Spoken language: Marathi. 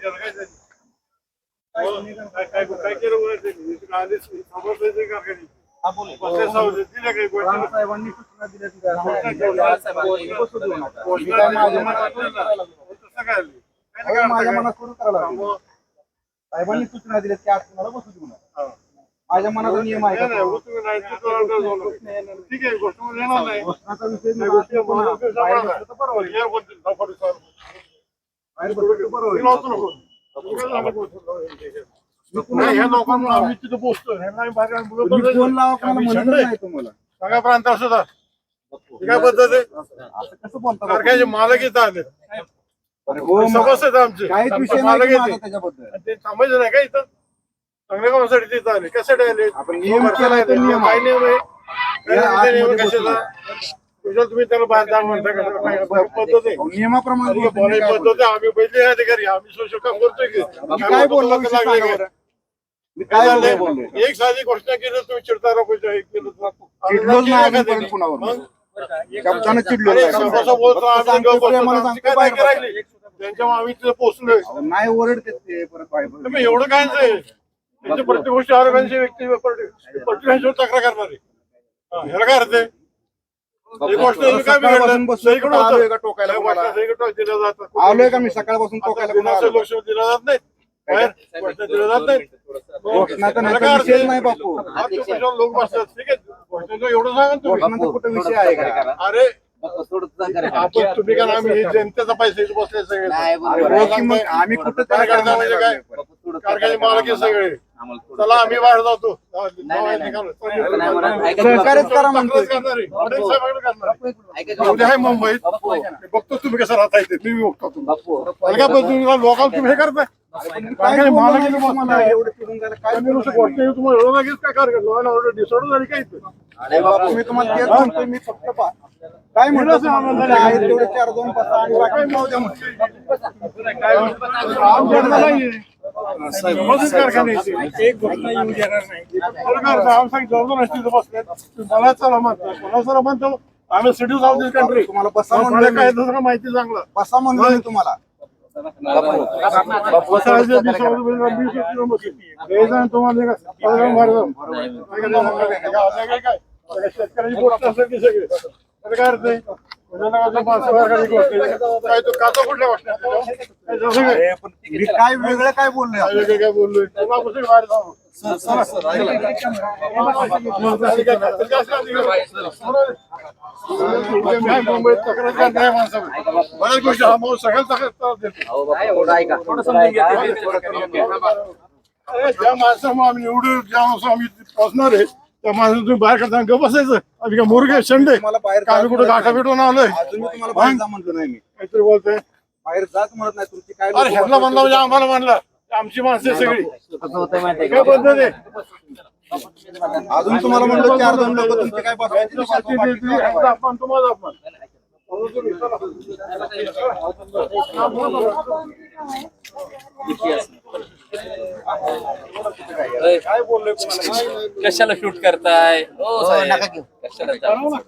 माझ्या केल्या. मनात करून करायला लागलो. तसं काय आली? काय अहो, नाही माझ्या करायचं मनात करून करायला काय? लागलो. मग, साहेबांनी सूचना दिल्या की आज तुम्हाला बसू देऊ नका हा. माझ्या मनाचा नियम आहे नाही, का नाही, तो? हो, तुम्ही नाही, तू तर अर्धा झाला. ठीक आहे गोष्ट मध्ये येणार नाही घोषणाचा विषय त्या गोष्टी नाही. मला काही बाहेर सांगा बसलं तर बरं होईल. नाही. यार बोलतील, दाखवतील सर. बाहेर बसलं तर बरं मी होईल. लावतो नको. तुम्ही काय पद्धत आहे? मालक इथं आले अरे मग समजत आहेत आमचे मालक येते ते. थांबायचं नाही का इथं? चांगल्या कामासाठी तिथं आले. कशासाठी आले? आपण नियम आहे. कशाचा तुझ्या तुम्ही त्याला जाण म्हणता पद्धत आहे. नियमाप्रमाणे बोलायची पद्धत आहे आम्ही पहिले अधिकारी आम्ही सोशल काम करतोय की. काय बोललो. मी काय काय बोललो झालंय? बोललो. एक साधी घोषणा केली तुम्ही चिडता लोकांच्या एक केलं? कुणावर. शब्दानं चिडलो बोलतो, आम्ही तिथे पोहोचलोय नाही ओरडते ते परत एवढं काय? त्यांची प्रत्येक गोष्टी आरोग्यांची व्यक्ती तक्रार करणार. आहे ह्याला काय अर्थ आहे? एक गोष्ट तुम्ही काय सकाळपासून बिघडलं? बसलोय, सगळीकडे कुठं होतं. आलोय का टोकायला काही कोणाला? गोष्टी सगळीकडे दिल्या जातात. आलोय का मी? सकाळपासून टोकायला? लक्ष दिलं जात नाही. बाहेर गोष्टी दिल्या जात नाही. घोषणाचा नाही ह्याला तर काय अर्थ विषयच आहे? नाही बापू. हा, लोक बसतात ठीक आहे. गोष्टीचं एवढं सांगा ना तुम्ही. घोषणाचा कुठं विषय आहे का? अरे आपण तुम्ही का आम्ही हे जनतेचा पैसे बसले सगळे. हो आम्ही कुठं काय त्याला करता म्हणजे काय? काय कारखाने मालक आहे सगळे. चला आम्ही बाहेर जातो. सहकार्यच करा म्हणतोय. उद्या आहे मुंबईत. बघतो तुम्ही कसं राहता येते मी बघतो तुम्ही मला काय तुम्ही लोकांना तुम्ही हे करताय. काय कारखाने मालक नाही आहे तुम्हाला. काय काय गोष्ट आहे, तुम्हाला एवढं काय कारखाने? लॉ अँड ऑर्डर डिसऑर्डर झाली काय इथं? अरे बापू मी तुम्हाला तेच म्हणतोय मी फक्त पा- काय म्हणलं तुम्हाला? आहेत तेवढे चार दोन पाच आणि बाकी जाऊ द्या म्हणतोय. आमच्याकडे एक येऊ देणार नाही. आम्ही सांगितलं होतं ना, तिथं बसलेत. तुम्ही मला चला म्हणता. मला चला म्हणतो आम्ही सिटीज ऑफ दिस कंट्री तुम्हाला बसा म्हणलं काय. दुसरं माहिती चांगलं? बसा म्हणलं तुम्हाला. तुम्हाला जाऊ. शेतकऱ्याची गोष्ट असेल की सगळी. काय अर्थ काय तो कुठल्या गोष्टी काय वेगळं काय बोललोय काय काय बोललोय जाऊ मुंबईत तक्रार करणार नाही बऱ्याच गोष्टी हा माणूस सगळ्याच तक्रार देतो. अरे, ज्या माणसामुळे आम्ही निवडून ज्या माणसं आम्ही पोचणार आहे त्या माणसाला तुम्ही बाहेर करताना गप बसायचं. आम्ही काय मुर्गे शंडे? तुम्हाला बाहेर का आम्ही कुठं गाठा भेटून आलोय? अजून मी तुम्हाला बाहेर जा म्हणलो नाही मी. काहीतरी बोलतोय. बाहेर जाच म्हणत नाही तुमची काय अरे ह्यांना म्हणलं म्हणजे आम्हाला म्हणलं. आमची माणसं आहे सगळी. काय पद्धत आहे? अजून तुम्हाला म्हणलं चार दोन लोक तुमचे काय बसवायचे तुम्हाला अपमान कशाला शूट करताय? हो साहेब. कशाला